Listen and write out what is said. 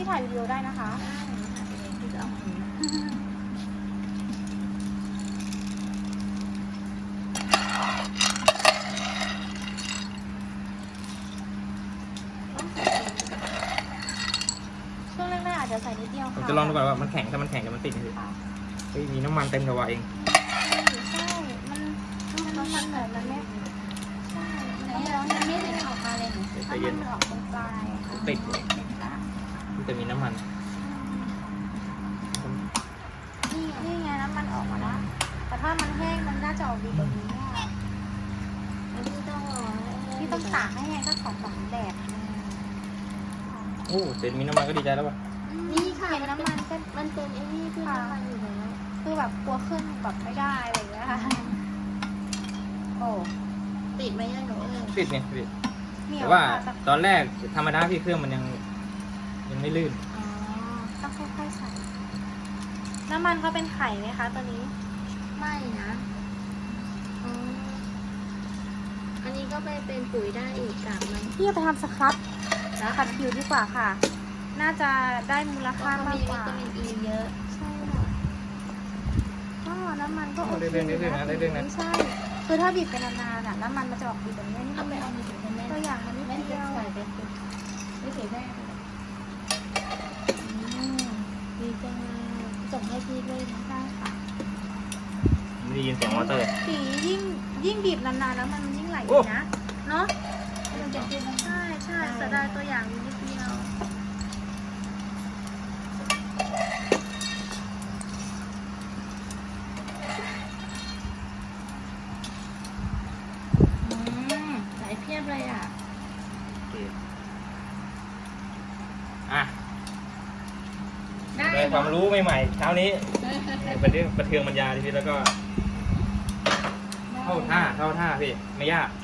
พี่ถ่ายวิดีโอได้นะคะได้ค่ะเองที่จะเอาหมูช่วงแรกๆอาจจะใส่นิดเดียวผมค่ะจะลองดูก่อนว่ามันแข็งถ้ามันแข็งจะมันติดไหมพี่ค่ะเฮ้ยมีน้ำมันเต็มกระบะเองใช่ มันมันน้ำมันเหมือนมันไม่ใช่ไหนมันอะต้องมันไม่ได้ออกมาเลยหนูเดี๋ยวใจน้ำเย็มันนมันออกตรงปลายค่ะ ติดอยู่ติดละมัน จะมีน้ำมัน นี่นี่ไงน้ำมันออกมาแล้วแต่ถ้ามันแห้งมันน่าจะออกดีกว่านี้อะแล้วพี่ต้องรอให้พี่ต้องตากให้แห้งสักสองสามแดดโอ้เสร็จมีน้ำมันก็ดีใจแล้วป่ะนี่ค่ะเห็นน้ำมันก็มันเป็นไอ้นี่ที่น้ำมันอยู่แล้วคือแบบกลัวขึ้นแบบไม่ได้อะไรอย่างเงี้ยค่ะโอ้ติดไหมอะหนูเอ้ยติดเนี่ยพี่เหนียแต่วว่าค่ะแต่ตอนแรกธรรมดาพี่เครื่องมันยัง ยังไม่ลื่น อ๋อต้องค่อยๆใส่น้ำมันเขาเป็นไข่ไหมคะตัวนี้ไม่นะอ๋ออันนี้ก็ไปเป็นปุ๋ยได้อีกกากมันพี่เอาไปทำสครับขัดผิวดีกว่าค่ะ น่าจะได้มูลเพค่าราะมันมากมีกวิว่าตามินอีเยอะใช่ค่ะก็น้ำมันก็โอเคได้เรื่องได้เรื่องนะได้เรื่องนะไม่ใช่ คือถ้าบีบไปนานๆอะน้ำมันมันจะออกดีแบบนี้นี่เอาไปมันเอามือถือกันแม่ตัวอย่างมันนิดแม่เดีจะยวใส่เป็นปุ๋ยไม่ถือแม่เลยอืมดีจังเลยส่ งให้พี่ด้วยนะได้ค่ะไม่ได้ยินเสียงมอเตอร์ สียิ่งยิ่งบีบนานๆแล้วมันยิ่งไหลโอ้ นะ เนาะมันจะเป็นใช่ใช่เสียดายตัวอย่างนิดเดียวอืมหลายเพียบเลยอะ อะ ได้ความรู้ใหม่ๆเช้านี้เป็นเรื่องประเทืองบรรยาพี่แล้วก็ เข้าท่าเข้าท่าพี่ไม่ยาก